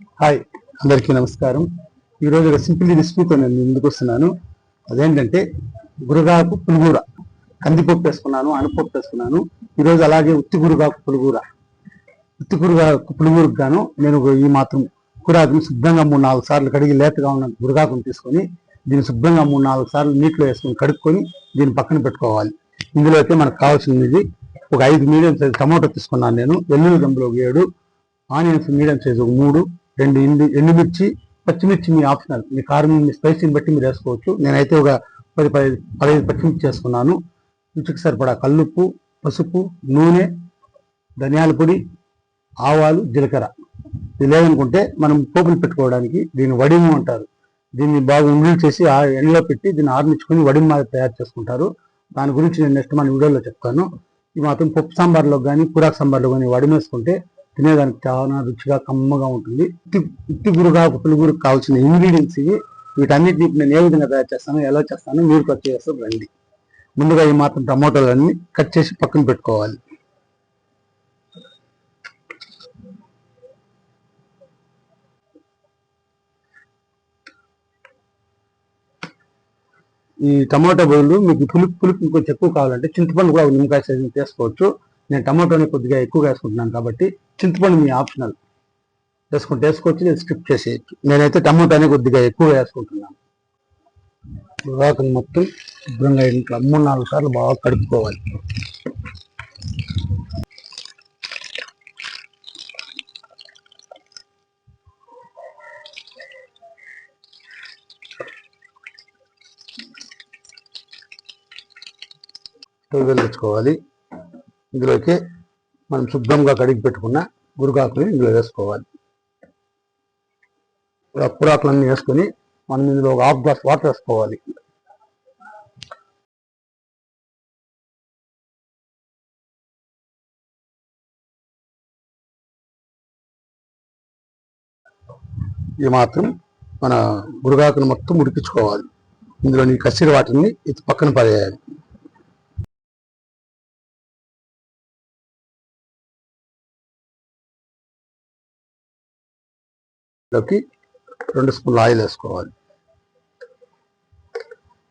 Hi అందరికీ నమస్కారం. ఈరోజు ఒక సింపుల్ రెసిపీతో నేను ముందుకు వస్తున్నాను. అదేంటంటే గురగాకు పులిగూర కందిపప్పు వేసుకున్నాను అనుపప్పు వేసుకున్నాను. ఈరోజు అలాగే ఉత్తి గురుగాకు పులిగూర ఉత్తి గురుగాకు పులిగూరకు గాను నేను ఈ మాత్రం కూరాకుని శుభ్రంగా మూడు నాలుగు సార్లు కడిగి లేతగా ఉన్న గురగాకుని తీసుకొని దీన్ని శుభ్రంగా మూడు నాలుగు సార్లు నీటిలో వేసుకొని కడుక్కొని దీన్ని పక్కన పెట్టుకోవాలి. ఇందులో అయితే మనకు కావాల్సినది ఒక ఐదు మీడియం సైజు టమాటో తీసుకున్నాను నేను. వెల్లుల్లి గంబులు ఒక ఏడు ఆనియన్స్ మీడియం సైజు ఒక మూడు రెండు ఎండు ఎండుమిర్చి పచ్చిమిర్చి మీ ఆప్షనల్. మీ కారం మీ స్పైసీని బట్టి మీరు వేసుకోవచ్చు. నేనైతే ఒక పది పది పదిహేను పచ్చిమిర్చి చేసుకున్నాను. రుచికి సరిపడా కల్లుప్పు పసుపు నూనె ధనియాల పొడి ఆవాలు జీలకర్ర. ఇది లేదనుకుంటే మనం పోపులు పెట్టుకోవడానికి దీన్ని వడిము అంటారు. దీన్ని బాగా ఉండలు చేసి ఆ ఎండలో పెట్టి దీన్ని ఆర్మించుకొని వడిము మాదిరి తయారు చేసుకుంటారు. దాని గురించి నేను నెక్స్ట్ మన వీడియోలో చెప్తాను. ఈ మాత్రం పప్పు సాంబార్లో కానీ కూరాకు సాంబార్లో కానీ వడిమేసుకుంటే తినేదానికి చాలా రుచిగా కమ్మగా ఉంటుంది. ఇట్టి ఇట్టి గురుగాకు పులిగురికి కావాల్సిన ఇంగ్రీడియంట్స్ ఇవి వీటన్నిటిని నేను ఏ విధంగా తయారు చేస్తాను ఎలా చేస్తాను మీరు కట్ చేస్తారు రండి. ముందుగా ఈ మాత్రం టమాటోలన్నీ కట్ చేసి పక్కన పెట్టుకోవాలి. ఈ టమాటో బదులు మీకు పులుపు పులుపు ఇంకొంచెం ఎక్కువ కావాలంటే చింతపండు కూడా ఒక నిమ్మకాయ సైజు చేసుకోవచ్చు నేను టమాటోని కొద్దిగా ఎక్కువగా వేసుకుంటున్నాను కాబట్టి చింతపండు మీ ఆప్షనల్. వేసుకుంటే వేసుకోవచ్చు నేను స్కిప్ చేసేయచ్చు. నేనైతే టమాటోని కొద్దిగా ఎక్కువ వేసుకుంటున్నాను. వాటిని మొత్తం శుభ్రంగా ఇంట్లో మూడు నాలుగు సార్లు బాగా కడుపుకోవాలి స్టవ్ వెలిగించుకోవాలి. ఇందులోకి మనం శుభ్రంగా కడిగి పెట్టుకున్న గురుగాకుని ఇందులో వేసుకోవాలి. అప్పురాకులన్నీ వేసుకొని మనం ఇందులో ఒక హాఫ్ గ్లాస్ వాటర్ వేసుకోవాలి. ఇది మాత్రం మన గురుగాకును మొత్తం ఉడికించుకోవాలి. ఇందులోని కసిరి వాటిని ఇది పక్కన పడేయాలి. లోకి రెండు స్పూన్లు ఆయిల్ వేసుకోవాలి.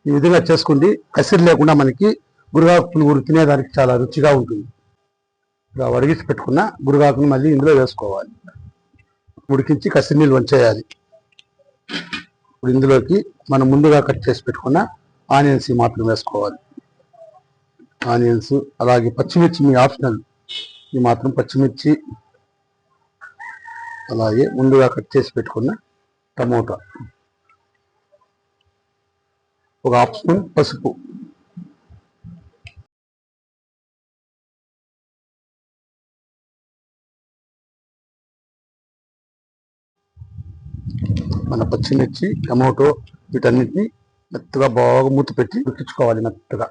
ఈ విధంగా చేసుకుంది కసిరి లేకుండా మనకి గురుగాకును ఊరు తినేదానికి చాలా రుచిగా ఉంటుంది. ఇలా వడిగించి పెట్టుకున్న గురుగాకుని మళ్ళీ ఇందులో వేసుకోవాలి. ఉడికించి కసిరి నీళ్ళు వంచేయాలి. ఇప్పుడు ఇందులోకి మనం ముందుగా కట్ చేసి పెట్టుకున్న ఆనియన్స్ మాత్రం వేసుకోవాలి. ఆనియన్స్ అలాగే పచ్చిమిర్చి మీ ఆప్షనల్. ఈ మాత్రం పచ్చిమిర్చి అలాగే ముందుగా కట్ చేసి పెట్టుకున్న టమోటా. ఒక హాఫ్ స్పూన్ పసుపు. మన పచ్చిమిర్చి టమోటో వీటన్నిటిని మెత్తగా బాగా మూత పెట్టి ఉడికించుకోవాలి మెత్తగా.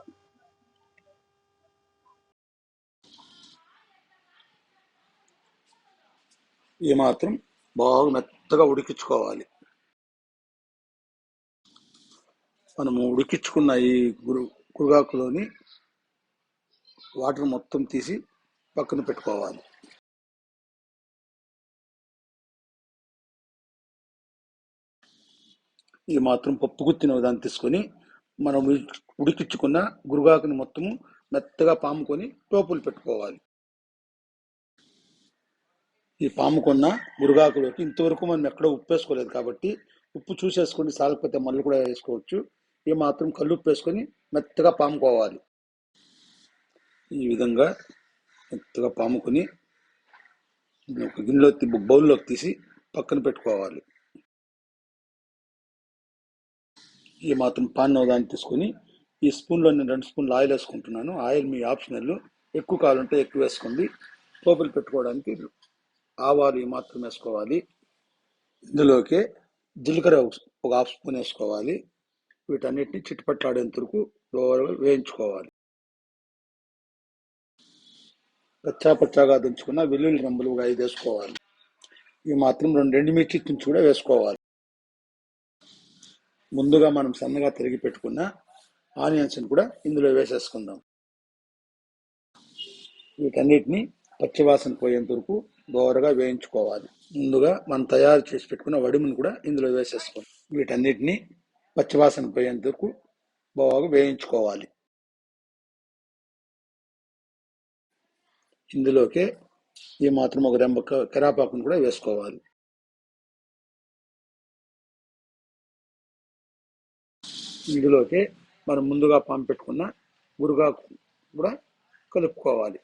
ఈ మాత్రం బాగా మెత్తగా ఉడికించుకోవాలి. మనము ఉడికించుకున్న ఈ గురు గురుగాకులోని వాటర్ మొత్తం తీసి పక్కన పెట్టుకోవాలి. ఈ మాత్రం పప్పు గుత్తిన దాన్ని తీసుకొని మనం ఉడికించుకున్న గురుగాకుని మొత్తము మెత్తగా పాముకొని టోపులు పెట్టుకోవాలి. ఈ పాముకున్న మురుగాకులోకి ఇంతవరకు మనం ఎక్కడ ఉప్పు వేసుకోలేదు కాబట్టి ఉప్పు చూసేసుకొని సాగకపోతే మళ్ళీ కూడా వేసుకోవచ్చు. ఈ మాత్రం కళ్ళు ఉప్పు వేసుకొని మెత్తగా పాముకోవాలి ఈ విధంగా మెత్తగా పాముకొని ఒక గిన్నెలో బౌల్లోకి తీసి పక్కన పెట్టుకోవాలి. ఈ మాత్రం పాన్ దాన్ని తీసుకొని ఈ స్పూన్లో నేను రెండు స్పూన్లు ఆయిల్ వేసుకుంటున్నాను. ఆయిల్ మీ ఆప్షనల్. ఎక్కువ కావాలంటే ఎక్కువ వేసుకోండి. పోపులు పెట్టుకోవడానికి ఆవాలు మాత్రం వేసుకోవాలి. ఇందులోకి జీలకర్ర ఒక- హాఫ్ స్పూన్ వేసుకోవాలి. వీటన్నిటిని చిట్టుపట్లాడేంత వరకు వేయించుకోవాలి. పచ్చా పచ్చాగా దంచుకున్న వెల్లుల్లి రంబులు ఒక ఐదు వేసుకోవాలి. ఈ మాత్రం రెండు ఎండుమిర్చి తుంచి కూడా వేసుకోవాలి. ముందుగా మనం సన్నగా తిరిగి పెట్టుకున్న ఆనియన్స్ కూడా ఇందులో వేసేసుకుందాం. వీటన్నిటిని పచ్చివాసన పోయేంత వరకు దోరగా వేయించుకోవాలి. ముందుగా మనం తయారు చేసి పెట్టుకున్న వడిమును కూడా ఇందులో వేసేసుకోవాలి. వీటన్నిటిని పచ్చివాసన పోయేందుకు బాగా వేయించుకోవాలి. ఇందులోకే ఈ మాత్రం ఒక రెంబ క- కరాపాకును కూడా వేసుకోవాలి. ఇందులోకి మనం ముందుగా పంపెట్టుకున్న గురుగాకు కూడా కలుపుకోవాలి.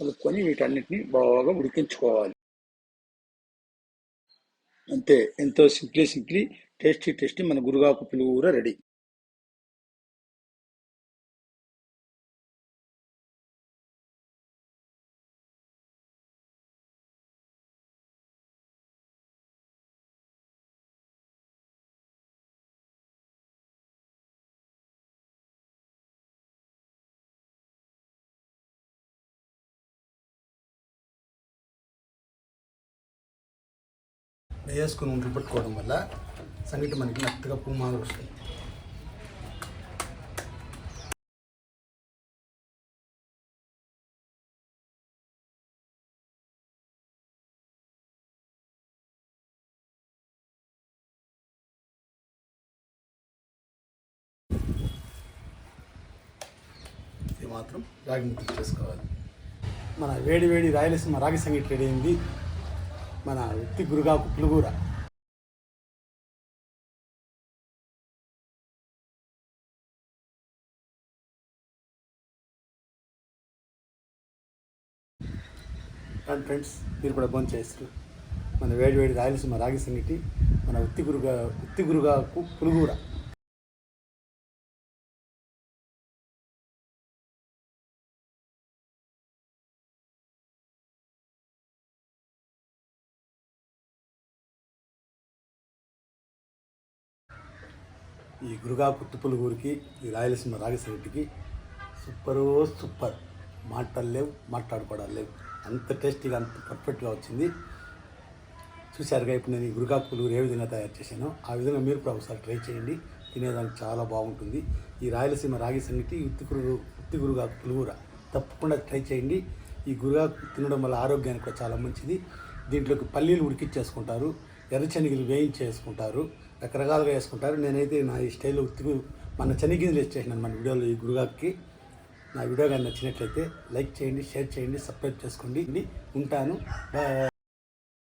కలుపుకొని వీటన్నిటిని బాగా ఉడికించుకోవాలి. అంతే. ఎంతో సింప్లీ సింప్లీ టేస్టీ టేస్టీ మన గురుగాకు పులిగూర రెడీ. వేసుకుని ఉంటలు పెట్టుకోవడం వల్ల సంగటి మనకి మెత్తగా పుమ్మాలు వస్తుంది మాత్రం రాగి ముద్ద చేసుకోవాలి. మన వేడి వేడి రాయలసీమ రాగి సంగీట్ రెడీ అయింది. మన ఉత్తి గురుగాకు పులుగూర. అండ్ ఫ్రెండ్స్ మీరు కూడా భోజనం చేస్తారు. మన వేడి వేడి రాయలసీమ రాగి సంగటి మన ఉత్తి గురుగా ఉత్తి గురుగాకు పులుగూర. ఈ గురుగా పుట్టుపులుగూరికి ఈ రాయలసీమ రాగి సంగటికి సూపరు సూపర్ మాటలు లేవు మాట్లాడుకోవడాలు లేవు. అంత టేస్టీగా అంత పర్ఫెక్ట్గా వచ్చింది. చూశారుగా ఇప్పుడు నేను ఈ గురుగా పులుగురు ఏ విధంగా తయారు చేశానో ఆ విధంగా మీరు కూడా ఒకసారి ట్రై చేయండి. తినేదానికి చాలా బాగుంటుంది. ఈ రాయలసీమ రాగి సంగటి ఉత్తిగురు ఉత్తి గురుగా పులుగుర తప్పకుండా ట్రై చేయండి. ఈ గురుగా తినడం వల్ల ఆరోగ్యానికి కూడా చాలా మంచిది. దీంట్లోకి పల్లీలు ఉడికిచ్చేసుకుంటారు. ఎర్రశనగలు వేయించేసుకుంటారు. రకరకాలుగా వేసుకుంటారు. నేనైతే నా ఈ స్టైల్ ఉత్తి మన చెనిగింజలు వేసేసాను మన వీడియోలో ఈ గురుగాకి నా వీడియో కానీ నచ్చినట్లయితే లైక్ చేయండి షేర్ చేయండి సబ్స్క్రైబ్ చేసుకోండి. ఉంటాను.